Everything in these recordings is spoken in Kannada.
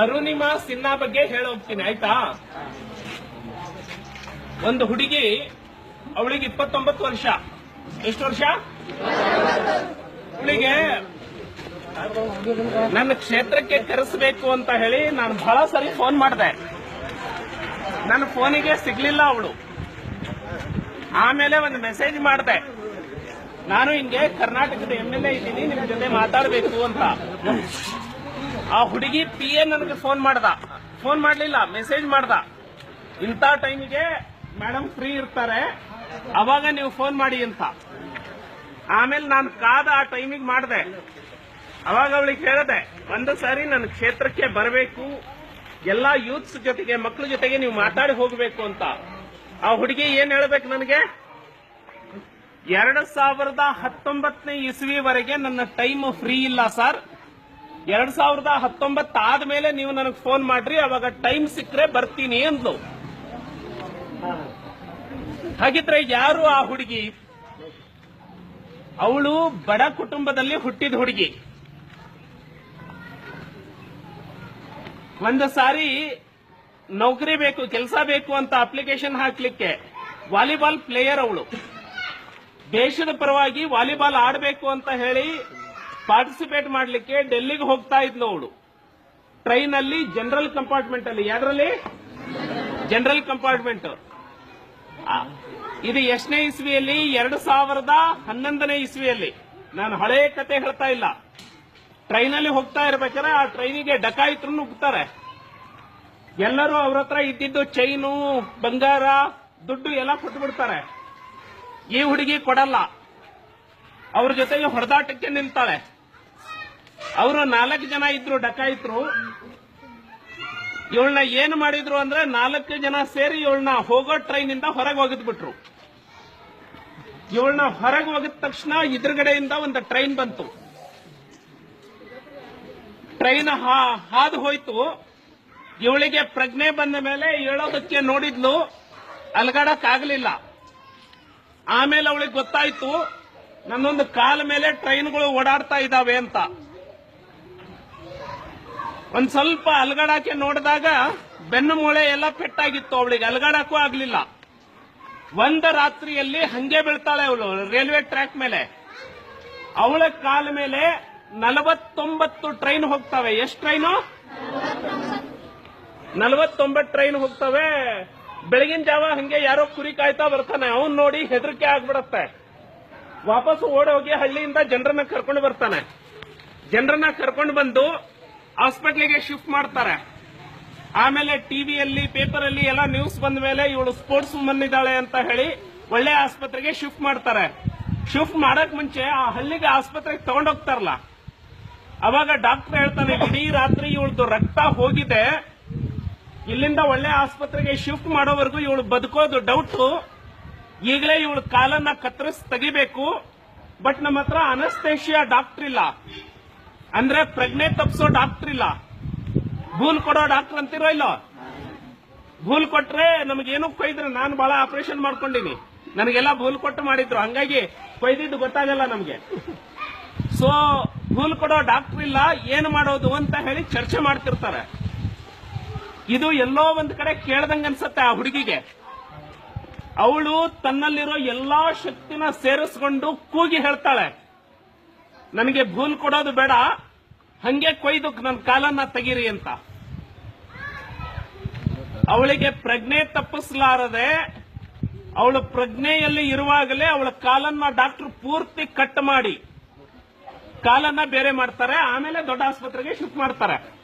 ಅರುಣಿಮಾ ಸಿನ್ಹಾ ಬಗ್ಗೆ ಹೇಳೋಗ್ತೀನಿ ಆಯ್ತಾ? ಒಂದು ಹುಡುಗಿ ಅವಳಿಗೆ ಇಪ್ಪತ್ತೊಂಬತ್ತು ವರ್ಷ. ಎಷ್ಟು ವರ್ಷ? ಅವಳಿಗೆ ನನ್ನ ಕ್ಷೇತ್ರಕ್ಕೆ ಕರೆಸಬೇಕು ಅಂತ ಹೇಳಿ ನಾನು ಬಹಳ ಸರಿ ಫೋನ್ ಮಾಡಿದೆ. ನನ್ನ ಫೋನಿಗೆ ಸಿಗ್ಲಿಲ್ಲ ಅವಳು. ಆಮೇಲೆ ಒಂದು ಮೆಸೇಜ್ ಮಾಡಿದೆ. ನಾನು ಹಿಂಗೆ ಕರ್ನಾಟಕದ ಎಂ ಎಲ್ ಇದ್ದೀನಿ ನಿಮ್ಮ ಜೊತೆ ಮಾತಾಡಬೇಕು ಅಂತ. ಆ ಹುಡುಗಿ ಪಿ ಎ ನನಗೆ ಫೋನ್ ಮಾಡ್ದ. ಫೋನ್ ಮಾಡ್ಲಿಲ್ಲ ಮೆಸೇಜ್ ಮಾಡ್ದ. ಇಂಥ ಟೈಮಿಗೆ ಮೇಡಮ್ ಫ್ರೀ ಇರ್ತಾರೆ. ಅವಾಗ ನೀವು ಫೋನ್ ಮಾಡಿ ಅಂತ. ಆಮೇಲೆ ನಾನು ಕಾದ ಆ ಟೈಮಿಗೆ ಮಾಡಿದೆ. ಅವಾಗ ಅವಳಿಗೆ ಹೇಳಿದೆ, ಒಂದು ಸಾರಿ ನನ್ನ ಕ್ಷೇತ್ರಕ್ಕೆ ಬರಬೇಕು. ಎಲ್ಲಾ ಯೂತ್ಸ್ ಜೊತೆಗೆ ಮಕ್ಕಳ ಜೊತೆಗೆ ನೀವು ಮಾತಾಡಿ ಹೋಗಬೇಕು ಅಂತ. ಆ ಹುಡುಗಿ ಏನ್ ಹೇಳ್ಬೇಕು ನನಗೆ? ಎರಡು ಸಾವಿರದ ಹತ್ತೊಂಬತ್ತನೇ ಇಸ್ವಿವರೆಗೆ ನನ್ನ ಟೈಮ್ ಫ್ರೀ ಇಲ್ಲ ಸರ್ ಎರಡ್ ಸಾವಿರದ ಹತ್ತೊಂಬತ್ತು ಆದ್ಮೇಲೆ ನೀವು ನನಗೆ ಫೋನ್ ಮಾಡ್ರಿ, ಅವಾಗ ಟೈಮ್ ಸಿಕ್ಕರೆ ಬರ್ತೀನಿ ಅಂದ್ಲು. ಹಾಗಿದ್ರೆ ಯಾರು ಆ ಹುಡುಗಿ? ಅವಳು ಬಡ ಕುಟುಂಬದಲ್ಲಿ ಹುಟ್ಟಿದ ಹುಡುಗಿ. ಒಂದು ಸಾರಿ ನೌಕರಿ ಬೇಕು, ಕೆಲಸ ಬೇಕು ಅಂತ ಅಪ್ಲಿಕೇಶನ್ ಹಾಕ್ಲಿಕ್ಕೆ ವಾಲಿಬಾಲ್ ಪ್ಲೇಯರ್ ಅವಳು. ದೇಶದ ಪರವಾಗಿ ವಾಲಿಬಾಲ್ ಆಡಬೇಕು ಅಂತ ಹೇಳಿ ಪಾರ್ಟಿಸಿಪೇಟ್ ಮಾಡಲಿಕ್ಕೆ ಡೆಲ್ಲಿಗೆ ಹೋಗ್ತಾ ಇದ್ಲು ಅವಳು. ಟ್ರೈನ್ ಅಲ್ಲಿ ಜನರಲ್ ಕಂಪಾರ್ಟ್ಮೆಂಟ್ ಅಲ್ಲಿ. ಯಾರಲ್ಲಿ ಜನರಲ್ ಕಂಪಾರ್ಟ್ಮೆಂಟ್. ಇದು ಎಷ್ಟನೇ ಇಸ್ವಿಯಲ್ಲಿ? ಎರಡು ಸಾವಿರದ ಹನ್ನೊಂದನೇ ಇಸ್ವಿಯಲ್ಲಿ. ನಾನು ಹಳೆ ಕತೆ ಹೇಳ್ತಾ ಇಲ್ಲ. ಟ್ರೈನಲ್ಲಿ ಹೋಗ್ತಾ ಇರ್ಬೇಕಾದ್ರೆ ಆ ಟ್ರೈನಿಗೆ ಡಕಾಯಿತರು ನುಗ್ತಾರೆ. ಎಲ್ಲರೂ ಅವ್ರ ಹತ್ರ ಇದ್ದಿದ್ದು ಚೈನು, ಬಂಗಾರ, ದುಡ್ಡು ಎಲ್ಲ ಕೊಟ್ಟು ಬಿಡ್ತಾರೆ ಈ ಹುಡುಗಿ ಕೊಡಲ್ಲ. ಅವ್ರ ಜೊತೆಗೆ ಹೊಡೆದಾಟಕ್ಕೆ ನಿಲ್ತಾಳೆ. ಅವರು ನಾಲ್ಕು ಜನ ಇದ್ರು ಡಕಾಯಿತರು ಇವಳನ್ನ ಏನು ಮಾಡಿದ್ರು ಅಂದ್ರೆ ನಾಲ್ಕು ಜನ ಸೇರಿ ಇವಳನ್ನ ಹೋಗೋ ಟ್ರೈನ್ ಇಂದ ಹೊರಗೆ ಒಗೆದ್ಬಿಟ್ರು ಇವಳನ್ನ ಹೊರಗೆ ಒಗೆದ ತಕ್ಷಣ ಎದುರುಗಡೆಯಿಂದ ಒಂದು ಟ್ರೈನ್ ಬಂತು. ಟ್ರೈನ್ ಹಾದು ಹೋಯ್ತು. ಇವಳಿಗೆ ಪ್ರಜ್ಞೆ ಬಂದ ಮೇಲೆ ಹೇಳೋದಕ್ಕೆ ನೋಡಿದ್ಲು ಅಲ್ಗಾಡಕ್ಕಾಗಲಿಲ್ಲ ಆಮೇಲೆ ಅವಳಿಗೆ ಗೊತ್ತಾಯ್ತು, ನನ್ನೊಂದು ಕಾಲ ಮೇಲೆ ಟ್ರೈನ್ಗಳು ಓಡಾಡ್ತಾ ಇದಾವೆ ಅಂತ. ಒಂದ್ ಸ್ವಲ್ಪ ಅಲ್ಗಾಡಕ್ಕೆ ನೋಡಿದಾಗ ಬೆನ್ನು ಮೂಳೆ ಎಲ್ಲ ಪೆಟ್ಟಾಗಿತ್ತು ಅವಳಿಗೆ. ಅಲ್ಗಾಡಕ್ಕೂ ಆಗ್ಲಿಲ್ಲ. ಒಂದ ರಾತ್ರಿಯಲ್ಲಿ ಹಂಗೆ ಬೀಳ್ತಾಳೆ ಅವಳು, ರೈಲ್ವೆ ಟ್ರ್ಯಾಕ್ ಮೇಲೆ. ಅವಳ ಕಾಲ ಮೇಲೆ ನಲವತ್ತೊಂಬತ್ತು ಟ್ರೈನ್ ಹೋಗ್ತವೆ. ಎಷ್ಟು ಟ್ರೈನು? ನಲವತ್ತೊಂಬತ್ತು ಟ್ರೈನ್ ಹೋಗ್ತವೆ. ಬೆಳಗಿನ ಜಾವ ಹಂಗೆ ಯಾರೋ ಕುರಿ ಕಾಯ್ತಾ ಬರ್ತಾನೆ. ಅವನ್ ನೋಡಿ ಹೆದರಿಕೆ ಆಗ್ಬಿಡತ್ತೆ. ವಾಪಸ್ ಓಡೋಗಿ ಹಳ್ಳಿಯಿಂದ ಜನರನ್ನ ಕರ್ಕೊಂಡು ಬರ್ತಾನೆ. ಜನರನ್ನ ಕರ್ಕೊಂಡು ಬಂದು ಹಾಸ್ಪಿಟ್ಲಿಗೆ ಶಿಫ್ಟ್ ಮಾಡ್ತಾರೆ. ಆಮೇಲೆ ಟಿವಿಯಲ್ಲಿ ಪೇಪರ್ ಅಲ್ಲಿ ಎಲ್ಲ ನ್ಯೂಸ್ ಬಂದ ಮೇಲೆ ಇವಳು ಸ್ಪೋರ್ಟ್ಸ್ ಇದ್ದಾಳೆ ಅಂತ ಹೇಳಿ ಒಳ್ಳೆ ಆಸ್ಪತ್ರೆಗೆ ಶಿಫ್ಟ್ ಮಾಡ್ತಾರೆ. ಶಿಫ್ಟ್ ಮಾಡಕ್ ಮುಂಚೆ ಆ ಹಳ್ಳಿಗೆ ಆಸ್ಪತ್ರೆಗೆ ತಗೊಂಡೋಗ್ತಾರಲ್ಲ ಅವಾಗ ಡಾಕ್ಟರ್ ಹೇಳ್ತಾನೆ, ಇಡೀ ರಾತ್ರಿ ಇವಳದು ರಕ್ತ ಹೋಗಿದೆ. ಇಲ್ಲಿಂದ ಒಳ್ಳೆ ಆಸ್ಪತ್ರೆಗೆ ಶಿಫ್ಟ್ ಮಾಡೋವರೆಗೂ ಇವಳು ಬದುಕೋದು ಡೌಟ್. ಈಗಲೇ ಇವಳು ಕಾಲನ್ನ ಕತ್ತರಿಸಿ ತೆಗಿಬೇಕು. ಬಟ್ ನಮ್ಮ ಹತ್ರ ಡಾಕ್ಟರ್ ಇಲ್ಲ ಅಂದ್ರೆ ಪ್ರಜ್ಞೆ ತಪ್ಪಿಸೋ ಡಾಕ್ಟರ್ ಇಲ್ಲ. ಭೂಲ್ ಕೊಡೋ ಡಾಕ್ಟರ್ ಅಂತಿರೋ ಇಲ್ಲೋ? ಭೂಲ್ ಕೊಟ್ರೆ ನಮಗೇನು ಕೊಯ್ದ್ರೆ? ನಾನು ಬಹಳ ಆಪರೇಷನ್ ಮಾಡ್ಕೊಂಡಿನಿ. ನನಗೆಲ್ಲ ಭೂಲ್ ಕೊಟ್ಟು ಮಾಡಿದ್ರು. ಹಂಗಾಗಿ ಕೊಯ್ದಿದ್ದು ಗೊತ್ತಾಗಲ್ಲ ನಮಗೆ. ಸೊ ಭೂಲ್ ಕೊಡೋ ಡಾಕ್ಟರ್ ಇಲ್ಲ, ಏನು ಮಾಡೋದು ಅಂತ ಹೇಳಿ ಚರ್ಚೆ ಮಾಡ್ತಿರ್ತಾರೆ. ಇದು ಎಲ್ಲೋ ಒಂದ್ ಕಡೆ ಕೇಳ್ದಂಗ ಅನ್ಸತ್ತೆ ಆ ಹುಡುಗಿಗೆ. ಅವಳು ತನ್ನಲ್ಲಿರೋ ಎಲ್ಲಾ ಶಕ್ತಿನ ಸೇರಿಸ್ಕೊಂಡು ಕೂಗಿ ಹೇಳ್ತಾಳೆ. ನನಗೆ ಭೂಲ್ ಕೊಡೋದು ಬೇಡ. ಹಂಗೆ ಕೊಯ್ದು ನನ್ನ ಕಾಲನ್ನ ತೆಗೀರಿ ಅಂತ. ಅವಳಿಗೆ ಪ್ರಜ್ಞೆ ತಪ್ಪಿಸಲಾರದೆ, ಅವಳ ಪ್ರಜ್ಞೆಯಲ್ಲಿ ಇರುವಾಗಲೇ ಅವಳ ಕಾಲನ್ನ ಡಾಕ್ಟರ್ ಪೂರ್ತಿ ಕಟ್ ಮಾಡಿ. ಕಾಲನ್ನ ಬೇರೆ ಮಾಡ್ತಾರೆ, ಆಮೇಲೆ ದೊಡ್ಡ ಆಸ್ಪತ್ರೆಗೆ ಶಿಫ್ಟ್ ಮಾಡ್ತಾರೆ.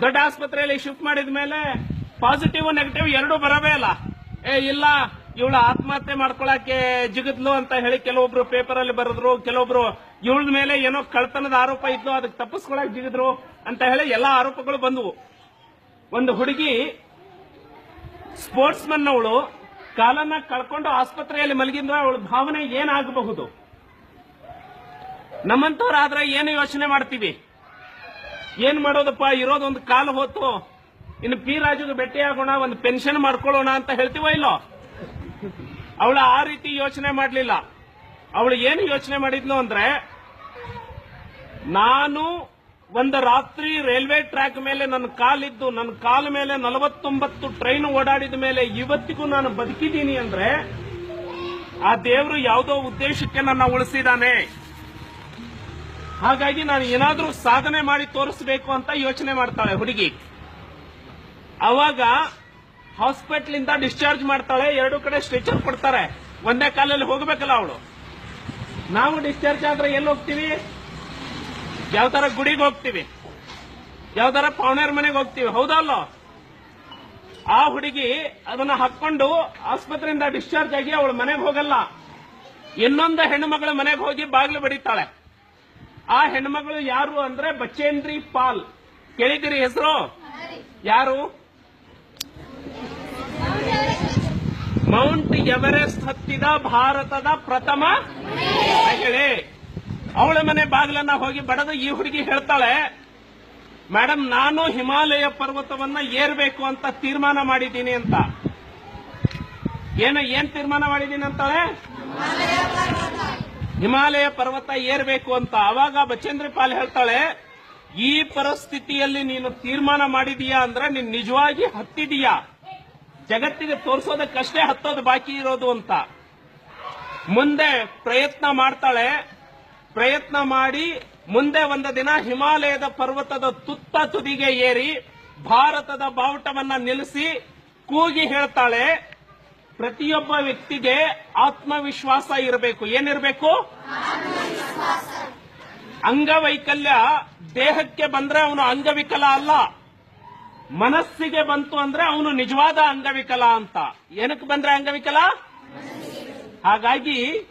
ದೊಡ್ಡ ಆಸ್ಪತ್ರೆಯಲ್ಲಿ ಶಿಫ್ಟ್ ಮಾಡಿದ ಮೇಲೆ ಪಾಸಿಟಿವ್ ನೆಗೆಟಿವ್ ಎರಡು ಬರವೇ ಇಲ್ಲ. ಏ, ಇಲ್ಲ. ಇವಳು ಆತ್ಮಹತ್ಯೆ ಮಾಡ್ಕೊಳಕ್ಕೆ ಜಿಗದ್ಲು ಅಂತ ಹೇಳಿ ಕೆಲವೊಬ್ರು ಪೇಪರ್ ಅಲ್ಲಿ ಬರೆದ್ರು, ಕೆಲವೊಬ್ರು ಇವಳ ಮೇಲೆ ಏನೋ ಕಳ್ತನದ ಆರೋಪ ಇದ್ಲು, ಅದಕ್ಕೆ ತಪ್ಪಿಸ್ಕೊಳಕ್ ಜಿಗಿದ್ರು ಅಂತ ಹೇಳಿ ಎಲ್ಲಾ ಆರೋಪಗಳು ಬಂದವು. ಒಂದು ಹುಡುಗಿ ಸ್ಪೋರ್ಟ್ಸ್ ಮನ್ ಅವಳು ಕಾಲನ್ನ ಕಳ್ಕೊಂಡು ಆಸ್ಪತ್ರೆಯಲ್ಲಿ ಮಲಗಿದ್ರೆ ಅವಳ ಭಾವನೆ ಏನಾಗಬಹುದು? ನಮ್ಮಂತವ್ರಾದ್ರೆ ಏನು ಯೋಚನೆ ಮಾಡ್ತೀವಿ? ಏನ್ ಮಾಡೋದಪ್ಪ, ಇರೋದೊಂದು ಕಾಲು ಹೋತು, ಇನ್ನು ಪಿ ರಾಜುಗೆ ಆಗೋಣ ಒಂದು ಪೆನ್ಷನ್ ಮಾಡ್ಕೊಳ್ಳೋಣ ಅಂತ ಹೇಳ್ತೀವೋ ಇಲ್ಲೋ? ಅವಳು ಆ ರೀತಿ ಯೋಚನೆ ಮಾಡಲಿಲ್ಲ. ಅವಳು ಏನು ಯೋಚನೆ ಮಾಡಿದ್ಲು ಅಂದ್ರೆ, ನಾನು ಒಂದು ರಾತ್ರಿ ರೈಲ್ವೆ ಟ್ರ್ಯಾಕ್ ಮೇಲೆ ನನ್ನ ಕಾಲಿದ್ದು, ನನ್ನ ಕಾಲ ಮೇಲೆ ನಲವತ್ತೊಂಬತ್ತು ಟ್ರೈನ್ ಓಡಾಡಿದ ಮೇಲೆ ಇವತ್ತಿಗೂ ನಾನು ಬದುಕಿದ್ದೀನಿ ಅಂದ್ರೆ, ಆ ದೇವರು ಯಾವುದೋ ಉದ್ದೇಶಕ್ಕೆ ನನ್ನ ಉಳಿಸಿದಾನೆ. ಹಾಗಾಗಿ ನಾನು ಏನಾದರೂ ಸಾಧನೆ ಮಾಡಿ ತೋರಿಸಬೇಕು ಅಂತ ಯೋಚನೆ ಮಾಡ್ತಾಳೆ ಹುಡುಗಿ. ಅವಾಗ ಹಾಸ್ಪಿಟಲ್ ಇಂದ ಡಿಸ್ಚಾರ್ಜ್ ಮಾಡ್ತಾಳೆ ಎರಡು ಕಡೆ ಸ್ಟ್ರೆಚರ್ ಕೊಡ್ತಾರೆ. ಒಂದೇ ಕಾಲಲ್ಲಿ ಹೋಗಬೇಕಲ್ಲ ಅವಳು. ನಾವು ಡಿಸ್ಚಾರ್ಜ್ ಆದ್ರೆ ಎಲ್ಲಿ ಹೋಗ್ತೀವಿ? ಯಾವ್ದಾರ ಗುಡಿಗೆ ಹೋಗ್ತೀವಿ? ಯಾವ್ದಾರ ಪಾವಣೆಯರ ಮನೆಗೆ ಹೋಗ್ತೀವಿ? ಹೌದಲ್ಲ? ಆ ಹುಡುಗಿ ಅದನ್ನ ಹಾಕೊಂಡು ಆಸ್ಪತ್ರೆಯಿಂದ ಡಿಸ್ಚಾರ್ಜ್ ಆಗಿ ಅವಳು ಮನೆಗೆ ಹೋಗಲ್ಲ. ಇನ್ನೊಂದು ಹೆಣ್ಣುಮಗಳ ಮನೆಗೆ ಹೋಗಿ ಬಾಗಿಲು ಬಡಿತಾಳೆ. ಆ ಹೆಣ್ಮಗಳು ಯಾರು ಅಂದ್ರೆ ಬಚೇಂದ್ರಿ ಪಾಲ್. ಕೇಳಿದಿರಿ ಹೆಸರು? ಯಾರು? ಮೌಂಟ್ ಎವರೆಸ್ಟ್ ಹತ್ತಿದ ಭಾರತದ ಪ್ರಥಮ ಮಹಿಳೆ. ಅವಳ ಮನೆ ಬಾಗಿಲನ್ನ ಹೋಗಿ ಬಡದು ಈ ಹುಡುಗಿ ಹೇಳ್ತಾಳೆ ಮೇಡಮ್ ನಾನು ಹಿಮಾಲಯ ಪರ್ವತವನ್ನ ಏರ್ಬೇಕು ಅಂತ ತೀರ್ಮಾನ ಮಾಡಿದ್ದೀನಿ ಅಂತ. ಏನು, ಏನ್ ತೀರ್ಮಾನ ಮಾಡಿದ್ದೀನಿ ಅಂತಾಳೆ? ಹಿಮಾಲಯ ಪರ್ವತ ಏರ್ಬೇಕು ಅಂತ. ಅವಾಗ ಬಚೇಂದ್ರ ಪಾಲ್ ಹೇಳ್ತಾಳೆ, ಈ ಪರಿಸ್ಥಿತಿಯಲ್ಲಿ ನೀನು ತೀರ್ಮಾನ ಮಾಡಿದೀಯಾ ಅಂದ್ರೆ ನೀನ್ ನಿಜವಾಗಿ ಹತ್ತಿದೀಯಾ? ಜಗತ್ತಿಗೆ ತೋರಿಸೋದಕ್ಕಷ್ಟೇ ಹತ್ತೋದು ಬಾಕಿ ಇರೋದು ಅಂತ. ಮುಂದೆ ಪ್ರಯತ್ನ ಮಾಡ್ತಾಳೆ. ಪ್ರಯತ್ನ ಮಾಡಿ ಮುಂದೆ ಒಂದು ದಿನ ಹಿಮಾಲಯದ ಪರ್ವತದ ತುತ್ತ ತುದಿಗೆ ಏರಿ ಭಾರತದ ಬಾವುಟವನ್ನ ನಿಲ್ಲಿಸಿ ಕೂಗಿ ಹೇಳ್ತಾಳೆ, ಪ್ರತಿಯೊಬ್ಬ ವ್ಯಕ್ತಿಗೆ ಆತ್ಮವಿಶ್ವಾಸ ಇರಬೇಕು. ಏನಿರಬೇಕು? ಅಂಗವೈಕಲ್ಯ. ದೇಹಕ್ಕೆ ಬಂದ್ರೆ ಅವನು ಅಂಗವಿಕಲ ಅಲ್ಲ. ಮನಸ್ಸಿಗೆ ಬಂತು ಅಂದ್ರೆ ಅವನು ನಿಜವಾದ ಅಂಗವಿಕಲ ಅಂತ. ಏನಕ್ಕೆ ಬಂದ್ರೆ ಅಂಗವಿಕಲ? ಹಾಗಾಗಿ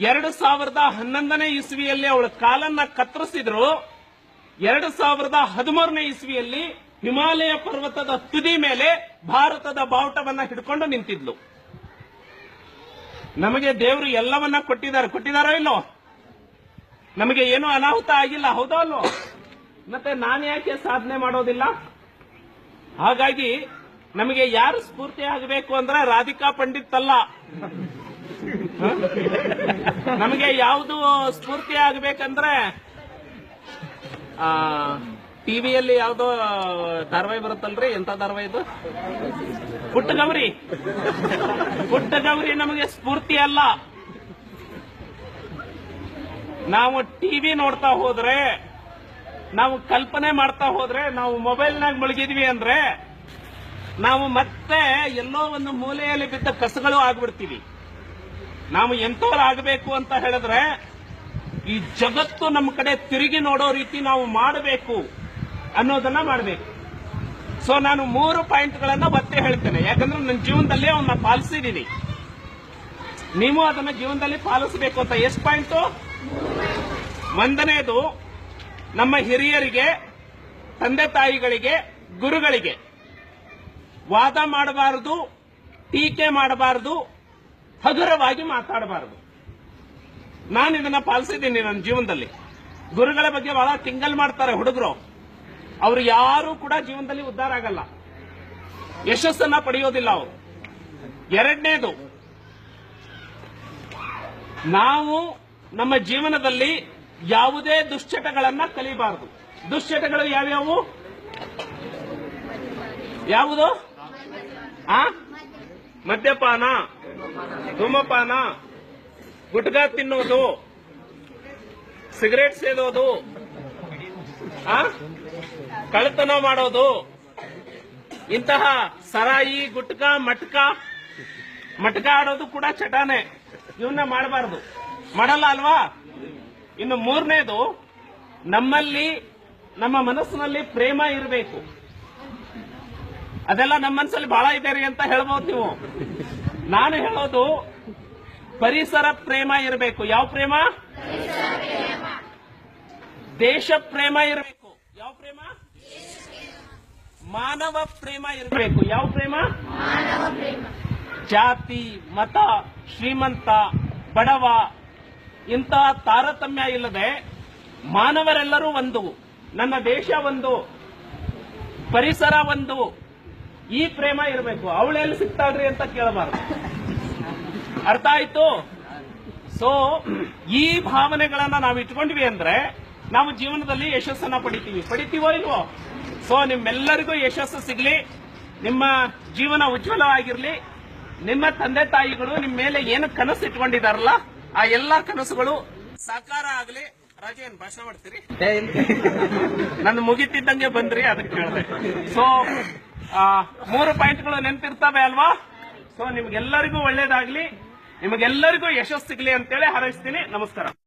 ಎರಡು ಸಾವಿರದ ಹನ್ನೊಂದನೇ ಇಸ್ವಿಯಲ್ಲಿ ಅವಳ ಕಾಲನ್ನ ಕತ್ತರಿಸಿದ್ರು. ಎರಡು ಸಾವಿರದ ಹದಿಮೂರನೇ ಇಸ್ವಿಯಲ್ಲಿ ಹಿಮಾಲಯ ಪರ್ವತದ ತುದಿ ಮೇಲೆ ಭಾರತದ ಬಾವುಟವನ್ನ ಹಿಡ್ಕೊಂಡು ನಿಂತಿದ್ಲು. ನಮಗೆ ದೇವರು ಎಲ್ಲವನ್ನ ಕೊಟ್ಟಿದ್ದಾರೆ. ಕೊಟ್ಟಿದಾರೋ ಇಲ್ಲೋ? ನಮಗೆ ಏನೂ ಅನಾಹುತ ಆಗಿಲ್ಲ, ಹೌದಾ ಅಲ್ಲೋ? ಮತ್ತೆ ನಾನು ಯಾಕೆ ಸಾಧನೆ ಮಾಡೋದಿಲ್ಲ? ಹಾಗಾಗಿ ನಮಗೆ ಯಾರು ಸ್ಫೂರ್ತಿ ಆಗಬೇಕು ಅಂದ್ರೆ ರಾಧಿಕಾ ಪಂಡಿತ್ ಅಲ್ಲ ನಮಗೆ ಯಾವುದು ಸ್ಫೂರ್ತಿ ಆಗಬೇಕಂದ್ರೆ ಟಿವಿಯಲ್ಲಿ ಯಾವುದೋ ಧಾರಾವಾಹಿ ಬರುತ್ತಲ್ರಿ? ಎಂತ ಧಾರಾವಾಹಿ ಇದು? ಪುಟ್ಟಗೌರಿ. ಪುಟ್ಟಗೌರಿ ನಮಗೆ ಸ್ಫೂರ್ತಿ ಅಲ್ಲ. ನಾವು ಟಿವಿ ನೋಡ್ತಾ ಹೋದ್ರೆ ನಾವು ಕಲ್ಪನೆ ಮಾಡ್ತಾ ಹೋದ್ರೆ ನಾವು ಮೊಬೈಲ್ನಾಗ ಮುಳುಗಿದ್ವಿ ಅಂದ್ರೆ ನಾವು ಮತ್ತೆ ಎಲ್ಲೋ ಒಂದು ಮೂಲೆಯಲ್ಲಿ ಬಿದ್ದ ಕಸಗಳು ಆಗ್ಬಿಡ್ತೀವಿ. ನಾವು ಎಂಥವ್ರು ಆಗಬೇಕು ಅಂತ ಹೇಳಿದ್ರೆ ಈ ಜಗತ್ತು ನಮ್ಮ ಕಡೆ ತಿರುಗಿ ನೋಡೋ ರೀತಿ ನಾವು ಮಾಡಬೇಕು ಅನ್ನೋದನ್ನ ಮಾಡಬೇಕು. ಸೊ ನಾನು ಮೂರು ಪಾಯಿಂಟ್ಗಳನ್ನ ಮತ್ತೆ ಹೇಳ್ತೇನೆ. ಯಾಕಂದ್ರೆ ನನ್ನ ಜೀವನದಲ್ಲಿ ಅವನ್ನ ಪಾಲಿಸಿದ್ದೀನಿ ನೀವು ಅದನ್ನ ಜೀವನದಲ್ಲಿ ಪಾಲಿಸಬೇಕು ಅಂತ ಎಷ್ಟು ಪಾಯಿಂಟು? ಒಂದನೇದು ನಮ್ಮ ಹಿರಿಯರಿಗೆ, ತಂದೆ ತಾಯಿಗಳಿಗೆ, ಗುರುಗಳಿಗೆ ವಾದ ಮಾಡಬಾರದು, ಟೀಕೆ ಮಾಡಬಾರದು, ಹಗುರವಾಗಿ ಮಾತಾಡಬಾರದು. ನಾನು ಇದನ್ನ ಪಾಲಿಸಿದ್ದೀನಿ ನನ್ನ ಜೀವನದಲ್ಲಿ. ಗುರುಗಳ ಬಗ್ಗೆ ಬಹಳ ತಿಂಗಲ್ ಮಾಡ್ತಾರೆ ಹುಡುಗರು. ಅವರು ಯಾರು ಕೂಡ ಜೀವನದಲ್ಲಿ ಉದ್ದಾರ ಆಗಲ್ಲ. ಯಶಸ್ಸನ್ನ ಪಡೆಯೋದಿಲ್ಲ ಅವರು. ಎರಡನೇದು, ನಾವು ನಮ್ಮ ಜೀವನದಲ್ಲಿ ಯಾವುದೇ ದುಶ್ಚಟಗಳನ್ನ ಕಲಿಬಾರದು. ದುಶ್ಚಟಗಳು ಯಾವ್ಯಾವು? ಯಾವುದು? ಆ? ಮದ್ಯಪಾನ. ಧೂಮಪಾನ. ಗುಟ್ಕಾ ತಿನ್ನೋದು. ಸಿಗರೇಟ್ ಸೇದೋದು. ಕಳತನ ಮಾಡೋದು. ಇಂತಹ ಸರಾಯಿ ಗುಟ್ಕ ಮಟ್ಕ. ಮಟ್ಕ ಆಡೋದು ಕೂಡ ಚಟಾನೆ. ಇವನ್ನ ಮಾಡಬಾರದು. ಮಾಡಲ್ಲ ಅಲ್ವಾ? ಇನ್ನು ಮೂರನೇದು ನಮ್ಮಲ್ಲಿ ನಮ್ಮ ಮನಸ್ಸಿನಲ್ಲಿ ಪ್ರೇಮ ಇರಬೇಕು. ಅದೆಲ್ಲ ನಮ್ಮ ಮನಸ್ಸಲ್ಲಿ ಬಹಳ ಇದೆ ರೀ ಅಂತ ಹೇಳ್ಬೋದು ನೀವು. ನಾನು ಹೇಳೋದು ಪರಿಸರ ಪ್ರೇಮ ಇರಬೇಕು. ಯಾವ ಪ್ರೇಮ? ದೇಶ ಪ್ರೇಮ ಇರಬೇಕು. ಯಾವ ಪ್ರೇಮ? ಮಾನವ ಪ್ರೇಮ ಇರಬೇಕು. ಯಾವ ಪ್ರೇಮ. ಜಾತಿ ಮತ ಶ್ರೀಮಂತ ಬಡವ ಇಂತಹ ತಾರತಮ್ಯ ಇಲ್ಲದೆ ಮಾನವರೆಲ್ಲರೂ ಒಂದು, ನನ್ನ ದೇಶ ಒಂದು, ಪರಿಸರ ಒಂದು, ಈ ಪ್ರೇಮ ಇರಬೇಕು. ಅವಳೆಲ್ಲಿ ಸಿಗ್ತಾಳ್ರಿ ಅಂತ ಕೇಳಬಾರದು. ಅರ್ಥ ಆಯ್ತು? ಸೊ ಈ ಭಾವನೆಗಳನ್ನ ನಾವು ಇಟ್ಕೊಂಡ್ವಿ ಅಂದ್ರೆ ನಾವು ಜೀವನದಲ್ಲಿ ಯಶಸ್ಸನ್ನ ಪಡಿತೀವಿ. ಪಡಿತೀವೋ ಇಲ್ವೋ? ಸೊ ನಿಮ್ಮೆಲ್ಲರಿಗೂ ಯಶಸ್ಸು ಸಿಗ್ಲಿ. ನಿಮ್ಮ ಜೀವನ ಉಜ್ವಲವಾಗಿರಲಿ ನಿಮ್ಮ ತಂದೆ ತಾಯಿಗಳು ನಿಮ್ಮ ಮೇಲೆ ಏನು ಕನಸು ಇಟ್ಕೊಂಡಿದಾರಲ್ಲ ಆ ಎಲ್ಲಾ ಕನಸುಗಳು ಸಾಕಾರ ಆಗ್ಲಿ. ರಾಜ ಏನ್ ಭಾಷಣ ಮಾಡ್ತೀರಿ? ನನ್ನ ಮುಗಿತಿದ್ದಂಗೆ ಬಂದ್ರಿ ಅದಕ್ಕೆ ಕೇಳಿದೆ. ಸೊ ಮೂರು ಪಾಯಿಂಟ್ಗಳು ನೆನಪಿರ್ತವೆ ಅಲ್ವಾ? ಸೊ ನಿಮ್ಗೆಲ್ಲರಿಗೂ ಒಳ್ಳೇದಾಗ್ಲಿ. ನಿಮಗೆಲ್ಲರಿಗೂ ಯಶಸ್ಸು ಸಿಗ್ಲಿ ಅಂತೇಳಿ ಹಾರೈಸ್ತೀನಿ. ನಮಸ್ಕಾರ.